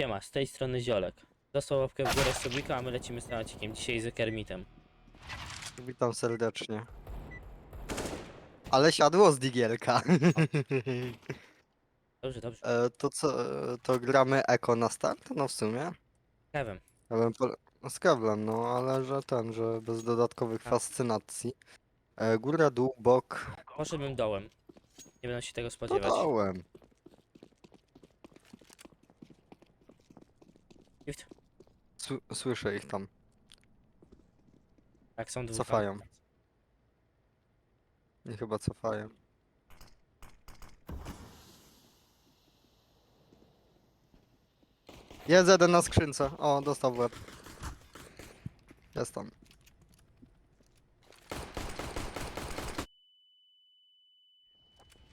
Siema, z tej strony Ziolek. Dostał łapkę w górę z subika, a my lecimy z temacikiem. Dzisiaj z Kermitem. Witam serdecznie. Ale siadło z digielka. Dobrze, dobrze. E, to co, e, to gramy eko na start? No w sumie. Kevin, Ja bym pole... no, Z no ale że ten, że bez dodatkowych Tak. fascynacji. E, góra, dół, bok. poszedłbym dołem. Nie będę się tego To spodziewać. dałem. Gift. Sły- Słyszę ich tam. Tak, są dwóch. Cofają. Nie chyba cofają. Jest jeden na skrzynce. O, dostał w łeb. Jest tam.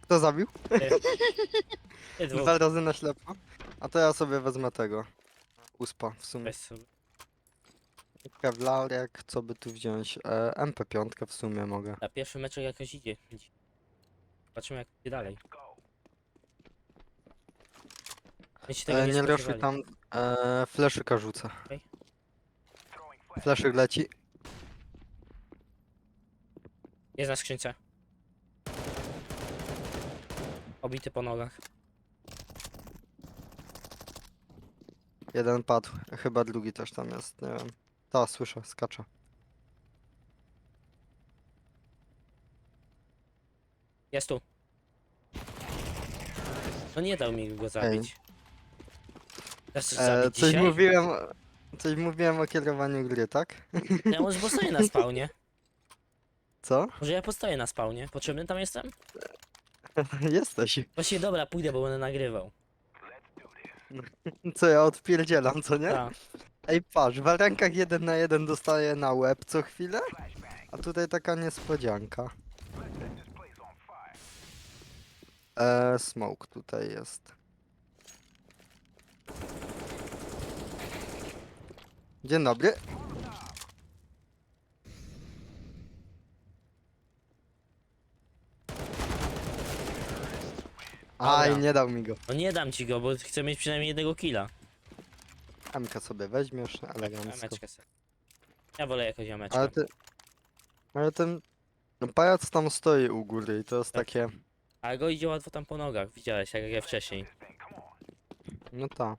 Kto zabił? Ty dwóch. Dwa razy na ślepo. A to ja sobie wezmę tego. Uspa w sumie. Weź sobie. Kevlarek, co by tu wziąć? E, MP5 w sumie mogę. Na pierwszy meczek jakoś idzie. Zobaczymy jak idzie dalej. My się tego E, nie, nie spodziewali. tam. E, fleszyka rzucę. Okej. Fleszyk leci. Jest na skrzynce. Obity po nogach. Jeden padł. Chyba drugi też tam jest. Nie wiem. Ta, słyszę, skacze. Jest tu. No nie dał mi go zabić. Coś E, zabić coś dzisiaj? mówiłem. Coś mówiłem o kierowaniu gry, tak? Ja może postoję na spawnie. Co? Może ja postoję na spawnie. Potrzebny tam jestem? Jesteś. Właściwie dobra, pójdę, bo będę nagrywał. Co ja odpierdzielam, co nie? Tak. Ej, patrz, w rękach jeden na jeden dostaję na łeb co chwilę. A tutaj taka niespodzianka. E, smoke tutaj jest. Dzień dobry. Aj, nie dał mi go. No nie dam ci go, bo chcę mieć przynajmniej jednego killa. Amka sobie weźmiesz, no, ale Jameczkę sobie. Ja wolę jakoś jameczkę. Ale ty... No, ale ten... No pajac tam stoi u góry i to jest Tak. takie... Ale go idzie łatwo tam po nogach, widziałeś, jak ja wcześniej. No ta.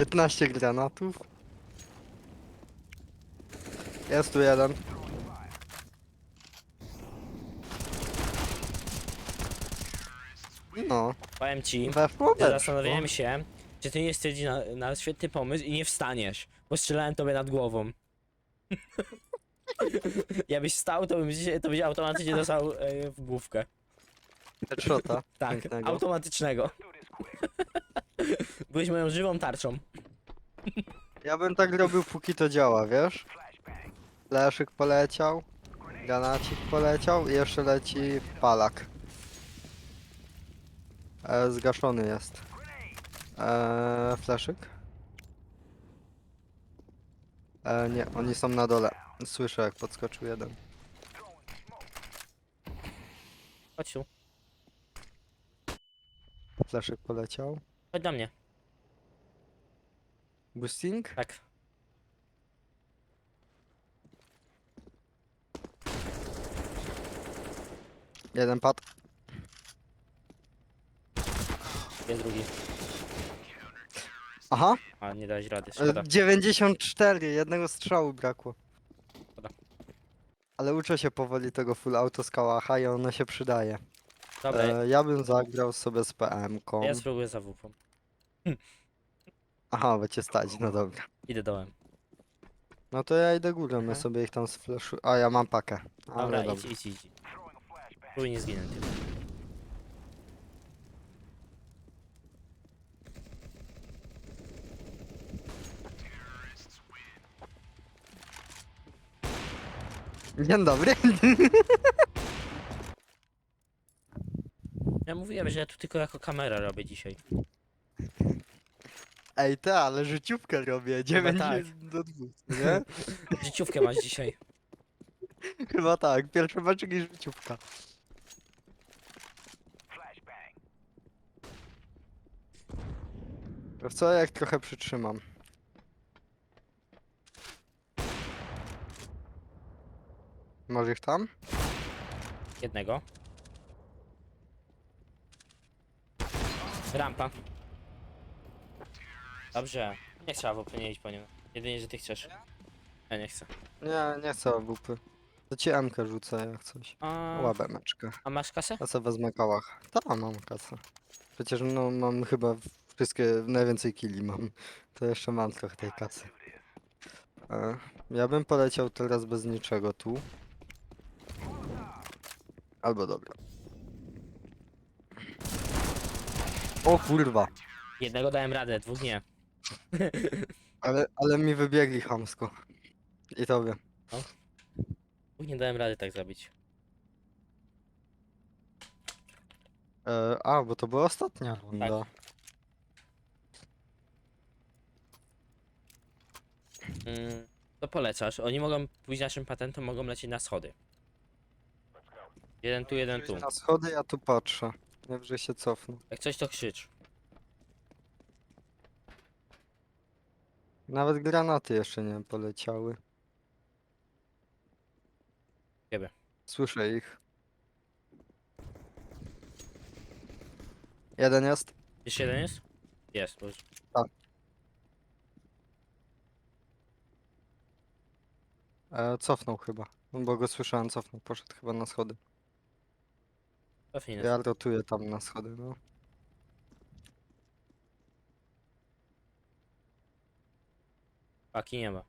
15 granatów. Jest tu jeden. No, Powiem ci, zastanawiałem się, czy ty nie stwierdzi na, na świetny pomysł i nie wstaniesz, bo strzelałem tobie nad głową. ja byś wstał, to bym, to byś automatycznie dostał e, w główkę. Headshota. Tak, automatycznego. Byłeś moją żywą tarczą. Ja bym tak robił póki to działa, wiesz? Leszyk poleciał, granacik poleciał i jeszcze leci palak. E, zgaszony jest. E, fleszyk? E, nie, oni są na dole. Słyszę jak podskoczył jeden. Chodź tu, Fleszyk poleciał. Chodź do mnie. Boosting? Tak. Jeden pad. Jest drugi. Aha, A, nie dałeś rady, szkoda. 94, jednego strzału brakło. Szkoda. Ale uczę się powoli tego full auto z kałacha i ono się przydaje. Dobra, E, ja bym zagrał sobie z PM-ką. ja spróbuję za wupą. Aha, bo cię stać, no dobra. Idę dołem. No to ja idę górą, ja Aha. sobie ich tam sflashu... A, ja mam pakę. Ale Dobra, dobra. idź, idź, idź. Próbuj nie zginąć. tylko. Dzień dobry. Ja mówiłem, że ja tu tylko jako kamera robię dzisiaj. Ej, te, ale życiówkę robię. 9 tak. do 2, nie? Życiówkę masz dzisiaj. Chyba tak. Pierwszy meczek i życiówka. To co, jak trochę przytrzymam? Może ich tam? Jednego. Rampa. Dobrze. Nie trzeba w nie iść po nim. Jedynie, że ty chcesz. Ja nie chcę. Nie, nie chcę AWP. To ci MK rzucę jak coś. A, Łabę meczkę. a masz kasę? Ja sobie wezmę kałach. Tam mam kasę. Przecież no mam chyba wszystkie, najwięcej killi mam. To jeszcze mam trochę tej kasy. E, ja bym poleciał teraz bez niczego tu. Albo dobra. O kurwa, Jednego dałem radę, dwóch nie. ale, ale mi wybiegli chamsko. I tobie. Dwóch nie dałem rady tak zabić. E, a, bo to była ostatnia runda. Mm, to polecasz. Oni mogą pójść naszym patentem, mogą lecieć na schody. Jeden tu, jeden tu. Na schody ja tu patrzę. Najwyżej się cofnę. Jak coś to krzycz. Nawet granaty jeszcze nie poleciały. Ciebie. Słyszę ich. Jeden jest. Jeszcze jeden jest? Jest, bo już. E, cofnął chyba. Bo go słyszałem, cofnął. Poszedł chyba na schody. Nas. Ja rotuję tam na schody, no. Paki nie ma.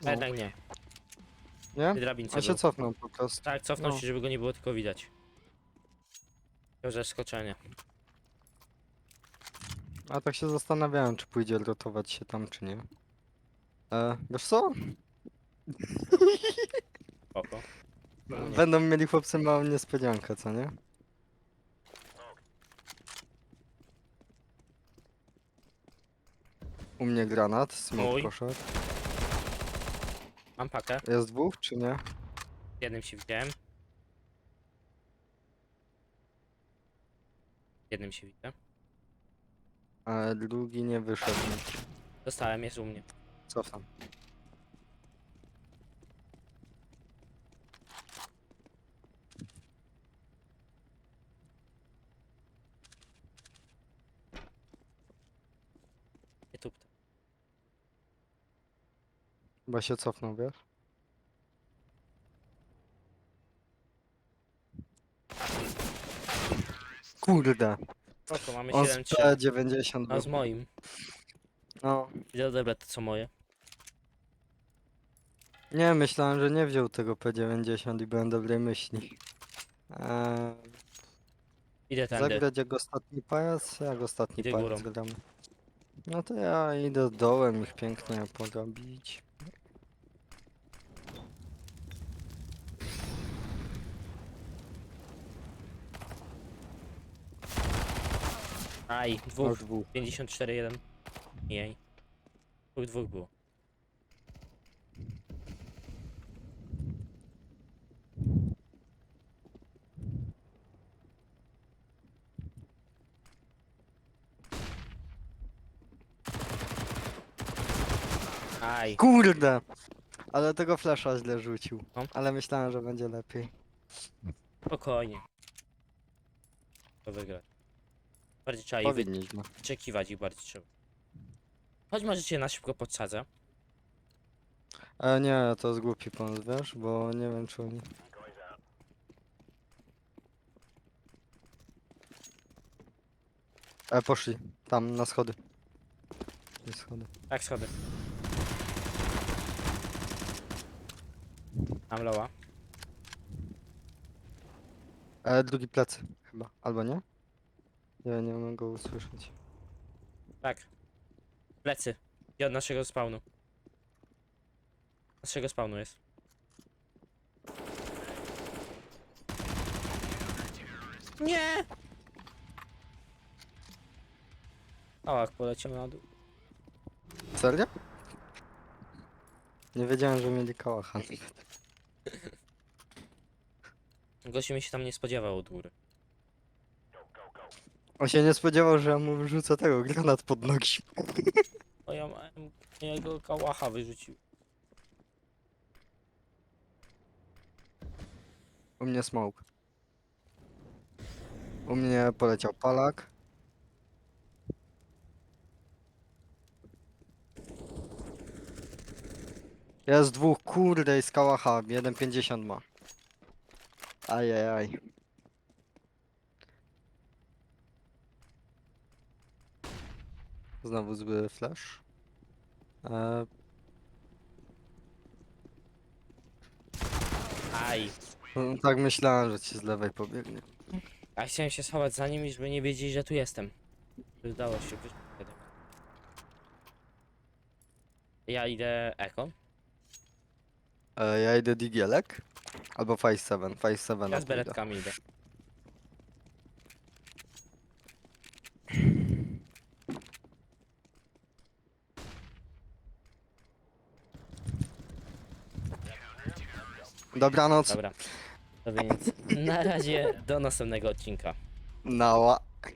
A no. jednak nie. Nie? Ty drabince On się był. cofnął po prostu. Tak, cofnął no. się, żeby go nie było tylko widać. Chciał zaskoczenie. A tak się zastanawiałem, czy pójdzie rotować się tam, czy nie. E, wiesz co? Spoko. Będą mieli chłopcy małą niespodziankę, co nie? U mnie granat, smok Mój. poszedł. Mam pakę. Jest dwóch, czy nie? Jednym się widziałem. Jednym się widzę. A drugi nie wyszedł. Dostałem, jest u mnie. Cofam. Nie tup. Chyba się cofnął, wiesz? Kurde, Spoko, mamy on z 7-3. P90 A z moim. No, Idę odebrać to co moje. nie, myślałem, że nie wziął tego P90 i byłem dobrej myśli. Eee, Idę tędy. zagrać jak ostatni pajac? Jak ostatni Idę pajac górą. gramy. No to ja idę dołem ich pięknie porobić. Aj, Aż dwóch. dwóch. 54, 1. Jej. Dwóch, dwóch było. Aj, Kurde! Ale tego flasha źle rzucił. No. Ale myślałem, że będzie lepiej. spokojnie. To wygrać. Bardziej trzeba ich Powinniśmy. wyczekiwać ich bardziej trzeba. Chodź może cię na szybko podsadzę. E, nie, to jest głupi pomysł, wiesz, bo nie wiem czy oni... E, poszli. Tam, na schody. Gdzie schody? Tak, schody. Mam loła. E, drugi plecy, chyba. Albo nie? Nie, nie mogę go usłyszeć. Tak. Plecy. I od naszego spawnu. Naszego spawnu jest. Nie! Kałach poleciał na dół. Serio? Nie wiedziałem, że mieli kałacha. Gościu mi się tam nie spodziewał od góry. On się nie spodziewał, że ja mu wyrzucę tego granat pod nogi. Bo ja miałem jego kałacha wyrzucił. U mnie smoke. U mnie poleciał palak. Jest dwóch, kurde, i z kałacha. 1,50 ma. Ajajaj. Znowu zły flash. E, Aj. no, tak myślałem, że ci z lewej pobiegnie. A chciałem się schować za nimi, żeby nie wiedzieli, że tu jestem. Udało się wtedy. Ja idę Eko. E, ja idę digielek. Albo Face 7. Face 7. Ja z beretkami idę. Dobranoc. Dobra. To więc na razie do następnego odcinka. Nała.